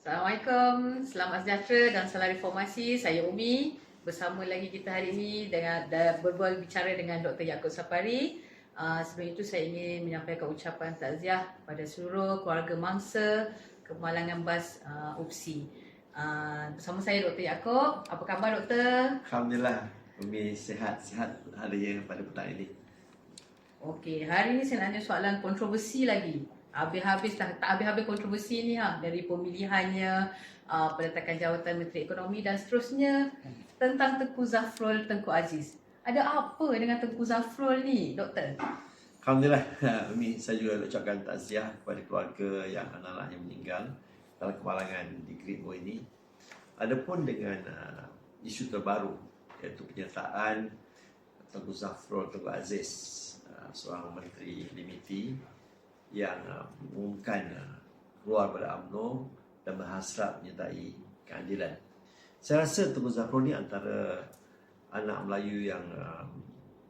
Assalamualaikum, selamat sejahtera dan salam reformasi. Saya Umi. Bersama lagi kita hari ini dengan berbual bicara dengan Dr. Yaakob Sapari. Uh, sebelum itu saya ingin menyampaikan ucapan takziah pada seluruh keluarga mangsa kemalangan bas uh, UPSI. Uh, bersama saya Dr. Yaakob. Apa khabar Doktor? Alhamdulillah, Umi sihat-sihat hari pada petang ini. Okey, hari ini saya nak tanya soalan kontroversi lagi habis-habis tak, tak habis-habis kontroversi ni ha dari pemilihannya uh, peletakan jawatan menteri ekonomi dan seterusnya tentang Tengku Zafrul Tengku Aziz. Ada apa dengan Tengku Zafrul ni, doktor? Alhamdulillah, Umi saya juga ucapkan takziah kepada keluarga yang anak-anaknya meninggal dalam kemalangan di Greenwood ini. Adapun dengan uh, isu terbaru iaitu penyertaan Tengku Zafrul Tengku Aziz, uh, seorang menteri limiti yang uh, mengumumkan uh, keluar pada UMNO dan berhasrat menyertai keadilan. Saya rasa Tengku Zafrul ni antara anak Melayu yang uh,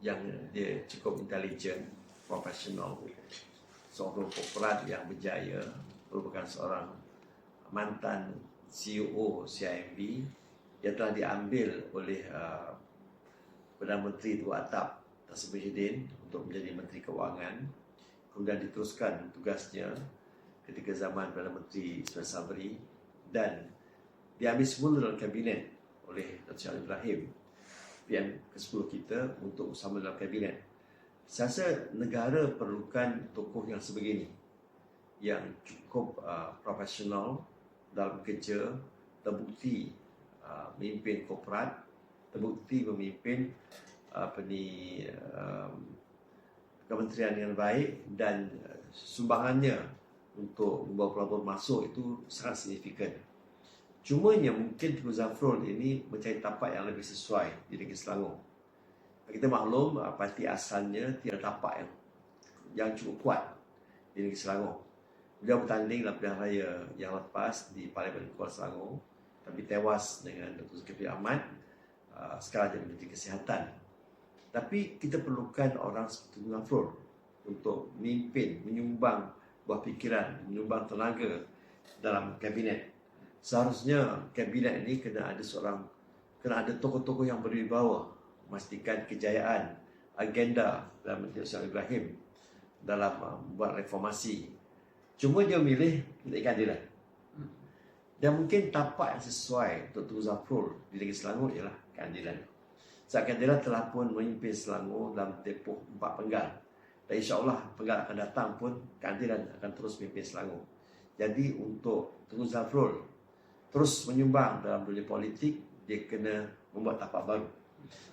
yang dia cukup intelijen, profesional, seorang korporat yang berjaya, merupakan seorang mantan CEO CIMB yang telah diambil oleh uh, Perdana Menteri Tuan Atap Presiden untuk menjadi Menteri Keuangan kemudian diteruskan tugasnya ketika zaman Perdana Menteri Ismail Sabri dan diambil semula dalam kabinet oleh Dr. Syah Ibrahim PM ke-10 kita untuk bersama dalam kabinet. Saya rasa negara perlukan tokoh yang sebegini yang cukup uh, profesional dalam kerja, terbukti uh, memimpin korporat, terbukti memimpin uh, apa ni uh, kementerian yang baik dan uh, sumbangannya untuk membawa pelabur masuk itu sangat signifikan. Cuma yang mungkin Tuan Zafrul ini mencari tapak yang lebih sesuai di negeri Selangor. Kita maklum uh, parti asalnya tiada tapak yang yang cukup kuat di negeri Selangor. Dia bertanding dalam pilihan raya yang lepas di Parlimen Kuala Selangor tapi tewas dengan Dr. Zulkifli Ahmad uh, sekarang jadi Menteri Kesihatan tapi kita perlukan orang seperti Nafrul untuk memimpin, menyumbang buah fikiran, menyumbang tenaga dalam kabinet. Seharusnya kabinet ini kena ada seorang, kena ada tokoh-tokoh yang berwibawa, memastikan kejayaan, agenda dalam Menteri Ustaz Ibrahim dalam uh, membuat reformasi. Cuma dia milih untuk keadilan. Dan mungkin tapak yang sesuai untuk Tuan Zafrul di Negeri Selangor ialah keadilan. Seakan dia telah pun memimpin Selangor dalam tempoh empat penggal. Dan insyaAllah penggal akan datang pun keadilan akan terus memimpin Selangor. Jadi untuk Tengku Zafrul terus menyumbang dalam dunia politik, dia kena membuat tapak baru.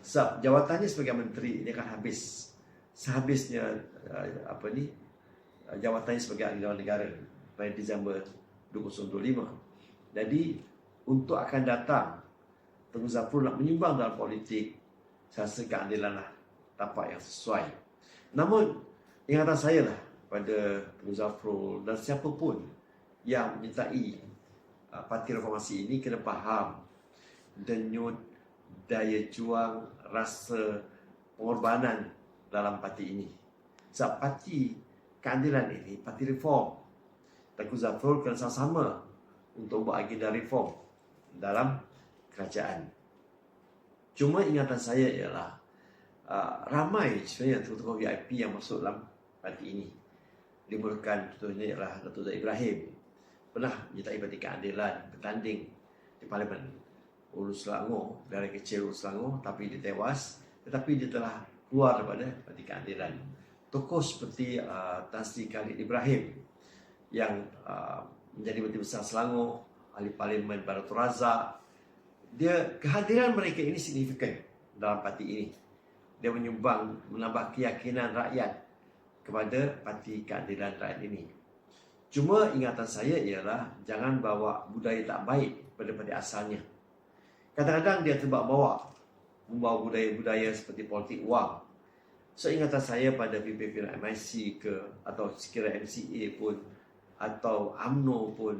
Sebab jawatannya sebagai menteri ini akan habis. Sehabisnya uh, apa ni uh, jawatannya sebagai ahli negara pada Disember 2025. Jadi untuk akan datang Tengku Zafrul nak menyumbang dalam politik saya rasa keadilan lah tapak yang sesuai. Namun, ingatan saya lah pada Muzafrul dan siapa pun yang menyertai uh, parti reformasi ini kena faham denyut daya juang rasa pengorbanan dalam parti ini. Sebab parti keadilan ini, parti reform, Tengku Zafrul kena sama-sama untuk buat agenda reform dalam kerajaan. Cuma ingatan saya ialah uh, ramai sebenarnya tokoh-tokoh VIP yang masuk dalam parti ini. Dimulakan contohnya ialah Datuk Zaid Ibrahim. Pernah menyertai parti keadilan, bertanding di Parlimen Ulu Selangor, dari kecil Ulu Selangor, tapi dia tewas. Tetapi dia telah keluar daripada parti keadilan. Tokoh seperti uh, Tan Sri Khalid Ibrahim yang uh, menjadi Menteri Besar Selangor, Ahli Parlimen Baratul Razak, dia kehadiran mereka ini signifikan dalam parti ini. Dia menyumbang menambah keyakinan rakyat kepada parti keadilan rakyat ini. Cuma ingatan saya ialah jangan bawa budaya tak baik pada parti asalnya. Kadang-kadang dia terbawa-bawa membawa budaya-budaya seperti politik wang. So ingatan saya pada PPP MIC ke atau sekiranya MCA pun atau AMNO pun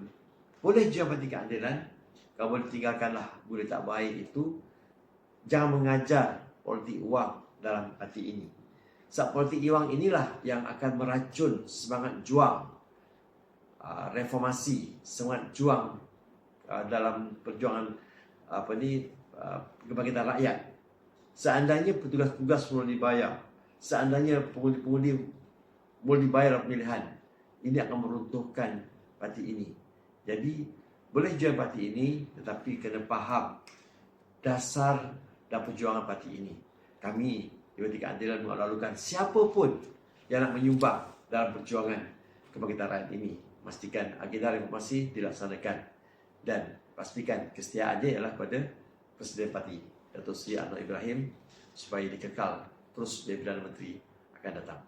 boleh jual parti keadilan boleh tinggalkanlah budaya tak baik itu jangan mengajar politik wang dalam parti ini sebab politik wang inilah yang akan meracun semangat juang uh, reformasi semangat juang uh, dalam perjuangan apa ni uh, kebangkitan rakyat. Seandainya petugas-petugas mula dibayar, seandainya pengundi-pengundi mula dibayar pemilihan, ini akan meruntuhkan parti ini. Jadi boleh join parti ini tetapi kena faham dasar dan perjuangan parti ini. Kami di Parti Keadilan melalukan siapa pun yang nak menyumbang dalam perjuangan kebangkitan rakyat ini. Pastikan agenda reformasi dilaksanakan dan pastikan kesetiaannya ialah pada Presiden Parti Datuk Seri Anwar Ibrahim supaya dikekal terus jadi Perdana Menteri akan datang.